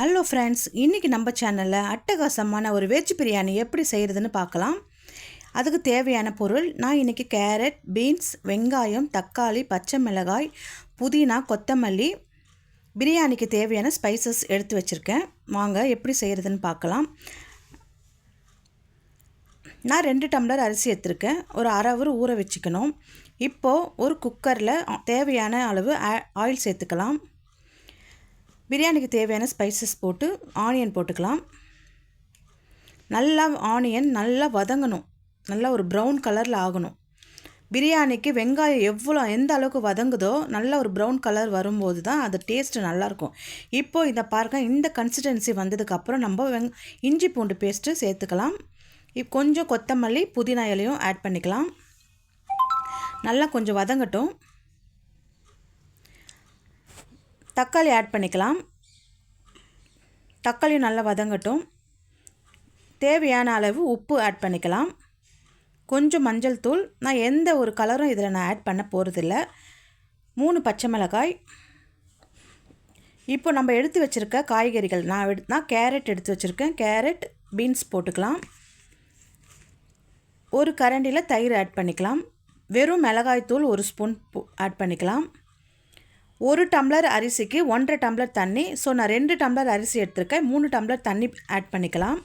Hello friends இன்றைக்கி நம்ம சேனலில் அட்டகாசமான ஒரு வெஜ் பிரியாணி எப்படி செய்கிறதுன்னு பார்க்கலாம். அதுக்கு தேவையான பொருள் நான் இன்றைக்கி கேரட் பீன்ஸ் வெங்காயம் தக்காளி பச்சை மிளகாய் புதினா கொத்தமல்லி பிரியாணிக்கு தேவையான ஸ்பைசஸ் எடுத்து வச்சுருக்கேன். வாங்க எப்படி செய்கிறதுன்னு பார்க்கலாம். நான் ரெண்டு டம்ளர் அரிசி எடுத்திருக்கேன். ஒரு அரை ஹவர் ஊற வச்சுக்கணும். இப்போது ஒரு குக்கரில் தேவையான அளவு ஆயில் சேர்த்துக்கலாம். பிரியாணிக்கு தேவையான ஸ்பைசஸ் போட்டு ஆனியன் போட்டுக்கலாம். நல்லா ஆனியன் நல்லா வதங்கணும். நல்லா ஒரு ப்ரௌன் கலரில் ஆகணும். பிரியாணிக்கு வெங்காயம் எவ்வளோ எந்த அளவுக்கு வதங்குதோ நல்ல ஒரு ப்ரௌன் கலர் வரும்போது தான் அது டேஸ்ட்டு நல்லாயிருக்கும் இப்போது இதை பாருங்கள் இந்த கன்சிஸ்டன்சி வந்ததுக்கப்புறம் நம்ம வெங் இஞ்சி பூண்டு பேஸ்ட்டு சேர்த்துக்கலாம். இப் கொஞ்சம் கொத்தமல்லி புதினா இலையும் ஆட் பண்ணிக்கலாம். நல்லா கொஞ்சம் வதங்கட்டும். தக்காளி ஆட் பண்ணிக்கலாம். தக்காளி நல்லா வதங்கட்டும். தேவையான அளவு உப்பு ஆட் பண்ணிக்கலாம். கொஞ்சம் மஞ்சள் தூள். நான் எந்த ஒரு கலரும் இதில் நான் ஆட் பண்ண போகிறதில்ல மூணு பச்சை மிளகாய். இப்போ நம்ம எடுத்து வச்சுருக்க காய்கறிகள் நான் எடு நான் கேரட் எடுத்து வச்சுருக்கேன். கேரட் பீன்ஸ் போட்டுக்கலாம். ஒரு கரண்டியில் தயிர் ஆட் பண்ணிக்கலாம். வெறும் மிளகாய் தூள் ஒரு ஸ்பூன் ஆட் பண்ணிக்கலாம். ஒரு டம்ளர் அரிசிக்கு ஒன்றரை டம்ளர் தண்ணி. ஸோ நான் ரெண்டு டம்ளர் அரிசி எடுத்திருக்கேன். மூணு டம்ளர் தண்ணி ஆட் பண்ணிக்கலாம்.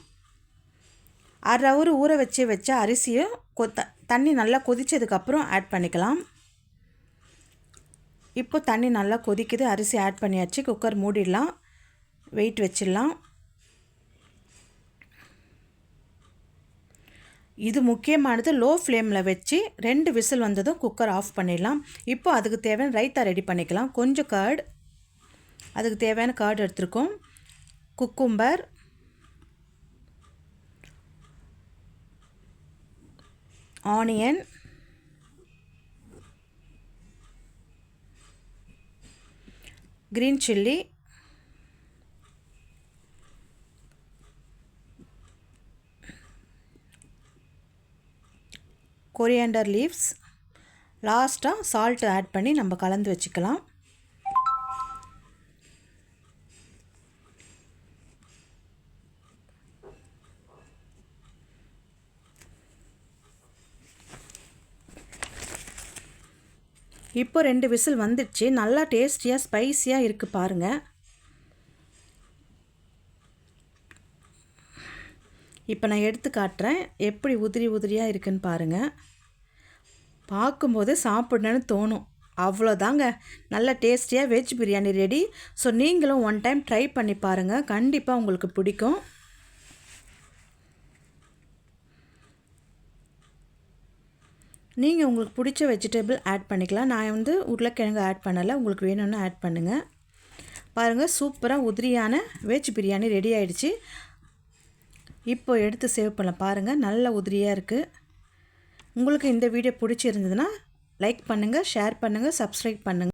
அரை ஹவர் ஊற வச்சு வச்ச அரிசியும் கொத்த தண்ணி நல்லா கொதித்ததுக்கப்புறம் ஆட் பண்ணிக்கலாம். இப்போ தண்ணி நல்லா கொதிக்குது. அரிசி ஆட் பண்ணியாச்சு. குக்கர் மூடிடலாம். வெயிட் வச்சிடலாம். இது முக்கியமானது லோ ஃப்ளேமில் வச்சு ரெண்டு விசில் வந்ததும் குக்கர் ஆஃப் பண்ணிடலாம். இப்போ அதுக்கு தேவையான ரைத்தா ரெடி பண்ணிக்கலாம். கொஞ்சம் கர்டு அதுக்கு தேவையான கர்டு எடுத்துருக்கோம். Cucumber onion green chilli coriander leaves லாஸ்ட்டாக சால்ட்டு ஆட் பண்ணி நம்ம கலந்து வச்சுக்கலாம். இப்போ ரெண்டு விசில் வந்துடுச்சு. நல்லா டேஸ்டியாக ஸ்பைஸியாக இருக்குது பாருங்கள் இப்போ நான் எடுத்து காட்டுறேன் எப்படி உதிரி உதிரியாக இருக்குன்னு பாருங்கள் பார்க்கும்போது சாப்பிடணுன்னு தோணும். அவ்வளோதாங்க. நல்ல டேஸ்டியாக வெஜ் பிரியாணி ரெடி. ஸோ நீங்களும் ஒன் டைம் ட்ரை பண்ணி பாருங்கள் கண்டிப்பாக உங்களுக்கு பிடிக்கும். நீங்கள் உங்களுக்கு பிடிச்ச வெஜிடபிள் ஆட் பண்ணிக்கலாம். நான் வந்து உருளைக்கிழங்கு ஆட் பண்ணலை. உங்களுக்கு வேணும்னு ஆட் பண்ணுங்கள் பாருங்கள் சூப்பராக உதிரியான வெஜ் பிரியாணி ரெடி ஆகிடுச்சி இப்போ எடுத்து சேவ் பண்ண பாருங்கள் நல்ல உதிரியாக இருக்குது உங்களுக்கு இந்த வீடியோ பிடிச்சிருந்ததுன்னா லைக் பண்ணுங்கள் ஷேர் பண்ணுங்கள் சப்ஸ்கிரைப் பண்ணுங்கள்